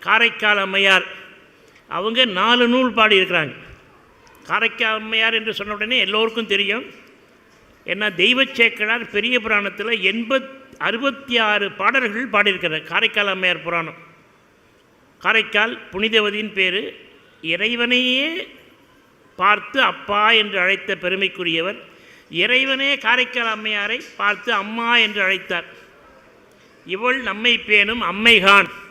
காரைக்கால் அம்மையார். அவங்க நாலு நூல் பாடியிருக்கிறாங்க. காரைக்கால் அம்மையார் என்று சொன்ன உடனே எல்லோருக்கும் தெரியும். ஏன்னா தெய்வச்சேக்கனார் பெரிய புராணத்தில் எண்பத் அறுபத்தி ஆறு பாடல்கள் பாடியிருக்கிறார். காரைக்கால் அம்மையார் புராணம். காரைக்கால் புனிதவதியின் பேர். இறைவனையே பார்த்து அப்பா என்று அழைத்த பெருமைக்குரியவர். இறைவனே காரைக்கால் அம்மையாரை பார்த்து அம்மா என்று அழைத்தார். இவள் நம்மை பேணும் அம்மைகான்.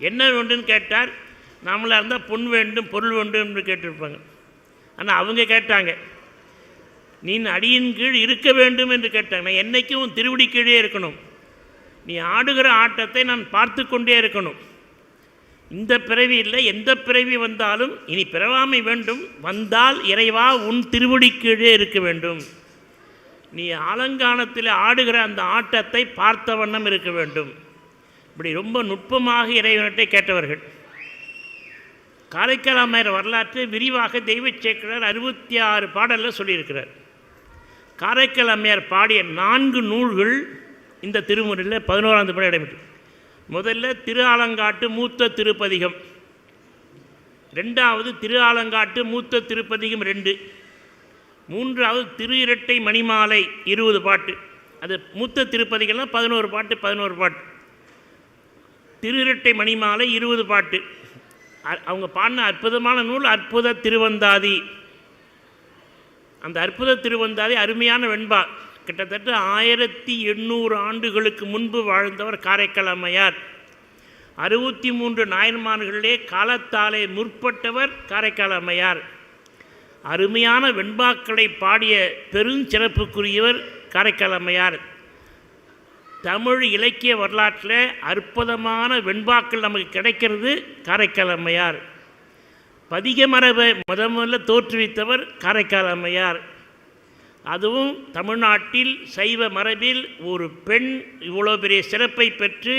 என்ன வேண்டும்னு கேட்டார் நாமளாக இருந்தால் பொன் வேண்டும் பொருள் வேண்டும் என்று கேட்டிருப்பாங்க. ஆனால் அவங்க கேட்டாங்க நீ அடியின் கீழ் இருக்க வேண்டும் என்று கேட்டாங்க. நான் என்றைக்கும் உன் திருவடி கீழே இருக்கணும். நீ ஆடுகிற ஆட்டத்தை நான் பார்த்து கொண்டே இருக்கணும். இந்த பிறவி இல்லை எந்த பிறவி வந்தாலும் இனி பிறவாமை வேண்டும். வந்தால் இறைவா உன் திருவடி கீழே இருக்க வேண்டும். நீ ஆலங்கானத்தில் ஆடுகிற அந்த ஆட்டத்தை பார்த்த வண்ணம் இருக்க வேண்டும். இப்படி ரொம்ப நுட்பமாக இறைவனத்தை கேட்டவர்கள். காரைக்கால் அம்மையார் வரலாற்று விரிவாக தெய்வ சேக்கரர் அறுபத்தி ஆறு பாடலில் சொல்லியிருக்கிறார். காரைக்கால் அம்மையார் பாடிய நான்கு நூல்கள் இந்த திருமுறையில் பதினோராம் படம் இடம்பெற்று முதல்ல திரு ஆலங்காட்டு மூத்த திருப்பதிகம். ரெண்டாவது திரு ஆலங்காட்டு மூத்த திருப்பதிகம் ரெண்டு. மூன்றாவது திரு இரட்டை மணிமாலை இருபது பாட்டு. அது மூத்த திருப்பதிகள்லாம் பதினோரு பாட்டு பதினோரு பாட்டு. திருரட்டை மணிமாலை இருபது பாட்டு. அ- அவங்க பாடின அற்புதமான நூல் அற்புத திருவந்தாதி. அந்த அற்புத திருவந்தாதி அருமையான வெண்பா. கிட்டத்தட்ட ஆயிரத்தி எண்ணூறு ஆண்டுகளுக்கு முன்பு வாழ்ந்தவர் காரைக்கால் அம்மையார். அறுபத்தி மூன்று நாயன்மார்களிலே காலத்தாலே முற்பட்டவர் காரைக்கால் அம்மையார். அருமையான வெண்பாக்களை பாடிய பெருஞ்சிறப்புக்குரியவர் காரைக்கால் அம்மையார். தமிழ் இலக்கிய வரலாற்றில் அற்புதமான வெண்பாக்கள் நமக்கு கிடைக்கிறது காரைக்கால் அம்மையார் பதிக மரபை முத முதல்ல தோற்றுவித்தவர் காரைக்கால் அம்மையார் அதுவும் தமிழ்நாட்டில் சைவ மரபில் ஒரு பெண் இவ்வளோ பெரிய சிறப்பை பெற்று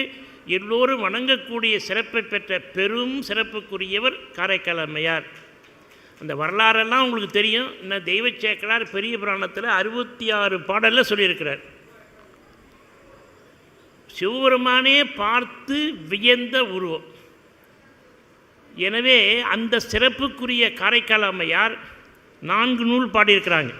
எல்லோரும் வணங்கக்கூடிய சிறப்பை பெற்ற பெரும் சிறப்புக்குரியவர் காரைக்கால் அம்மையார் அந்த வரலாறெல்லாம் உங்களுக்கு தெரியும். இன்னும் தெய்வச்சேக்கலார் பெரிய புராணத்தில் அறுபத்தி ஆறு பாடலில் சொல்லியிருக்கிறார். சிவபெருமானே பார்த்து வியந்த உருவம். எனவே அந்த சிறப்புக்குரிய காரைக்கால் அம்மையார் நான்கு நூல் பாடியிருக்கிறாங்க.